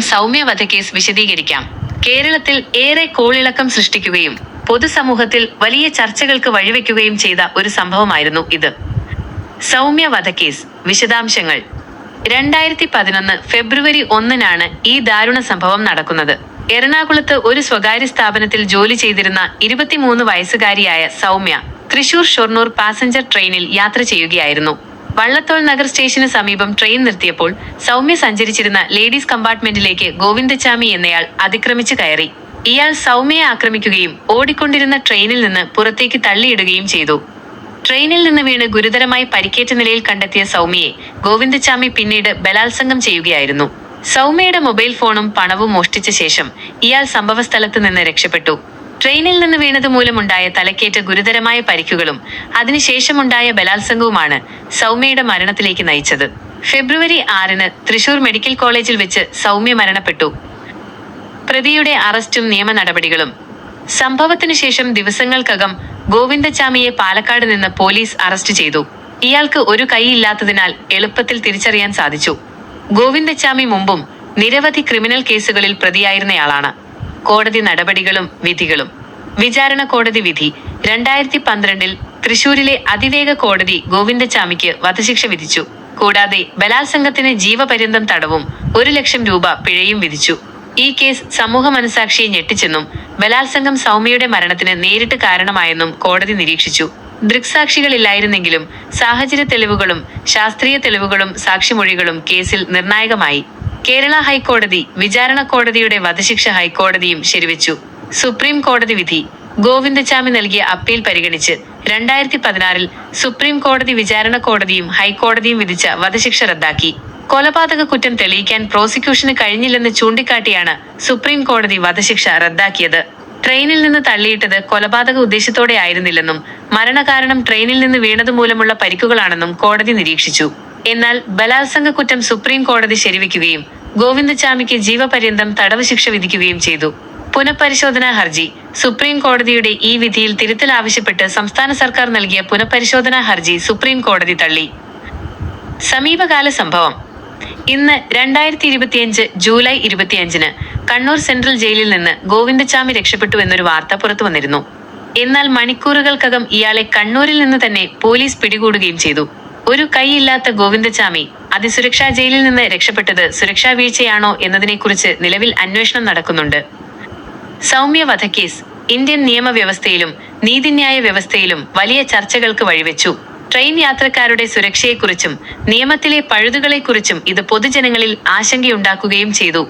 സൗമ്യ വധക്കേസ് വിശദീകരിക്കാം. കേരളത്തിൽ ഏറെ കോളിളക്കം സൃഷ്ടിക്കുകയും പൊതുസമൂഹത്തിൽ വലിയ ചർച്ചകൾക്ക് വഴിവെക്കുകയും ചെയ്ത ഒരു സംഭവമായിരുന്നു ഇത്. സൗമ്യ വധക്കേസ് വിശദാംശങ്ങൾ. രണ്ടായിരത്തി പതിനൊന്ന് ഫെബ്രുവരി ഒന്നിനാണ് ഈ ദാരുണ സംഭവം നടക്കുന്നത്. എറണാകുളത്ത് ഒരു സ്വകാര്യ സ്ഥാപനത്തിൽ ജോലി ചെയ്തിരുന്ന ഇരുപത്തിമൂന്ന് വയസ്സുകാരിയായ സൗമ്യ തൃശൂർ ഷൊർണൂർ പാസഞ്ചർ ട്രെയിനിൽ യാത്ര ചെയ്യുകയായിരുന്നു. വള്ളത്തോൾ നഗർ സ്റ്റേഷന് സമീപം ട്രെയിൻ നിർത്തിയപ്പോൾ സൗമ്യ സഞ്ചരിച്ചിരുന്ന ലേഡീസ് കമ്പാർട്ട്മെന്റിലേക്ക് ഗോവിന്ദച്ചാമി എന്നയാൾ അതിക്രമിച്ചു കയറി. ഇയാൾ സൗമ്യയെ ആക്രമിക്കുകയും ഓടിക്കൊണ്ടിരുന്ന ട്രെയിനിൽ നിന്ന് പുറത്തേക്ക് തള്ളിയിടുകയും ചെയ്തു. ട്രെയിനിൽ നിന്ന് വീണ് ഗുരുതരമായി പരിക്കേറ്റ നിലയിൽ കണ്ടെത്തിയ സൗമ്യയെ ഗോവിന്ദച്ചാമി പിന്നീട് ബലാത്സംഗം ചെയ്യുകയായിരുന്നു. സൗമ്യയുടെ മൊബൈൽ ഫോണും പണവും മോഷ്ടിച്ച ശേഷം ഇയാൾ സംഭവസ്ഥലത്ത് നിന്ന് രക്ഷപ്പെട്ടു. ട്രെയിനിൽ നിന്ന് വീണത് മൂലമുണ്ടായ തലക്കേറ്റ ഗുരുതരമായ പരിക്കുകളും അതിനുശേഷമുണ്ടായ ബലാത്സംഗവുമാണ് സൗമ്യയുടെ മരണത്തിലേക്ക് നയിച്ചത്. ഫെബ്രുവരി ആറിന് തൃശൂർ മെഡിക്കൽ കോളേജിൽ വെച്ച് സൗമ്യ മരണപ്പെട്ടു. പ്രതിയുടെ അറസ്റ്റും നിയമ നടപടികളും. സംഭവത്തിനു ശേഷം ദിവസങ്ങൾക്കകം ഗോവിന്ദച്ചാമിയെ പാലക്കാട് നിന്ന് പോലീസ് അറസ്റ്റ് ചെയ്തു. ഇയാൾക്ക് ഒരു കൈയില്ലാത്തതിനാൽ എളുപ്പത്തിൽ തിരിച്ചറിയാൻ സാധിച്ചു. ഗോവിന്ദച്ചാമി മുമ്പും നിരവധി ക്രിമിനൽ കേസുകളിൽ പ്രതിയായിരുന്നയാളാണ്. കോടതി നടപടികളും വിധികളും. വിചാരണ കോടതി വിധി രണ്ടായിരത്തി പന്ത്രണ്ടിൽ തൃശൂരിലെ അതിവേഗ കോടതി ഗോവിന്ദച്ചാമിക്ക് വധശിക്ഷ വിധിച്ചു. കൂടാതെ ബലാത്സംഗത്തിന് ജീവപര്യന്തം തടവും ഒരു ലക്ഷം രൂപ പിഴയും വിധിച്ചു. ഈ കേസ് സമൂഹ മനസാക്ഷിയെ ഞെട്ടിച്ചെന്നും ബലാത്സംഗം സൗമ്യയുടെ മരണത്തിന് നേരിട്ട് കാരണമായെന്നും കോടതി നിരീക്ഷിച്ചു. ദൃക്സാക്ഷികളില്ലായിരുന്നെങ്കിലും സാഹചര്യ തെളിവുകളും ശാസ്ത്രീയ തെളിവുകളും സാക്ഷിമൊഴികളും കേസിൽ നിർണായകമായി. കേരള ഹൈക്കോടതി വിചാരണ കോടതിയുടെ വധശിക്ഷ ഹൈക്കോടതിയും ശരിവച്ചു. സുപ്രീം കോടതി വിധി ഗോവിന്ദച്ചാമി നൽകിയ അപ്പീൽ പരിഗണിച്ച് രണ്ടായിരത്തി പതിനാറിൽ സുപ്രീം കോടതി വിചാരണ കോടതിയും ഹൈക്കോടതിയും വിധിച്ച വധശിക്ഷ റദ്ദാക്കി. കൊലപാതക കുറ്റം തെളിയിക്കാൻ പ്രോസിക്യൂഷന് കഴിഞ്ഞില്ലെന്ന് ചൂണ്ടിക്കാട്ടിയാണ് സുപ്രീം കോടതി വധശിക്ഷ റദ്ദാക്കിയത്. ട്രെയിനിൽ നിന്ന് തള്ളിയിട്ടത് കൊലപാതക ഉദ്ദേശത്തോടെ ആയിരുന്നില്ലെന്നും മരണകാരണം ട്രെയിനിൽ നിന്ന് വീണതുമൂലമുള്ള പരിക്കുകളാണെന്നും കോടതി നിരീക്ഷിച്ചു. എന്നാൽ ബലാത്സംഗ കുറ്റം സുപ്രീം കോടതി ശരിവെക്കുകയും ഗോവിന്ദചാമിക്ക് ജീവപര്യന്തം തടവ് ശിക്ഷ വിധിക്കുകയും ചെയ്തു. പുനഃപരിശോധനാ ഹർജി. സുപ്രീം കോടതിയുടെ ഈ വിധിയിൽ തിരുത്തൽ ആവശ്യപ്പെട്ട് സംസ്ഥാന സർക്കാർ നൽകിയ പുനഃപരിശോധനാ ഹർജി സുപ്രീം കോടതി തള്ളി. സമീപകാല സംഭവം. ഇന്ന് രണ്ടായിരത്തി ഇരുപത്തിയഞ്ച് ജൂലൈ ഇരുപത്തിയഞ്ചിന് കണ്ണൂർ സെൻട്രൽ ജയിലിൽ നിന്ന് ഗോവിന്ദച്ചാമി രക്ഷപ്പെട്ടു എന്നൊരു വാർത്ത പുറത്തു വന്നിരുന്നു. എന്നാൽ മണിക്കൂറുകൾക്കകം ഇയാളെ കണ്ണൂരിൽ നിന്ന് തന്നെ പോലീസ് പിടികൂടുകയും ചെയ്തു. ഒരു കൈയില്ലാത്ത ഗോവിന്ദച്ചാമി അതിസുരക്ഷാ ജയിലിൽ നിന്ന് രക്ഷപ്പെട്ടത് സുരക്ഷാ വീഴ്ചയാണോ എന്നതിനെക്കുറിച്ച് നിലവിൽ അന്വേഷണം നടക്കുന്നുണ്ട്. സൗമ്യ വധക്കേസ് ഇന്ത്യൻ നിയമവ്യവസ്ഥയിലും നീതിന്യായ വ്യവസ്ഥയിലും വലിയ ചർച്ചകൾക്ക് വഴിവെച്ചു. ട്രെയിൻ യാത്രക്കാരുടെ സുരക്ഷയെക്കുറിച്ചും നിയമത്തിലെ പഴുതുകളെക്കുറിച്ചും ഇത് പൊതുജനങ്ങളിൽ ആശങ്കയുണ്ടാക്കുകയും ചെയ്തു.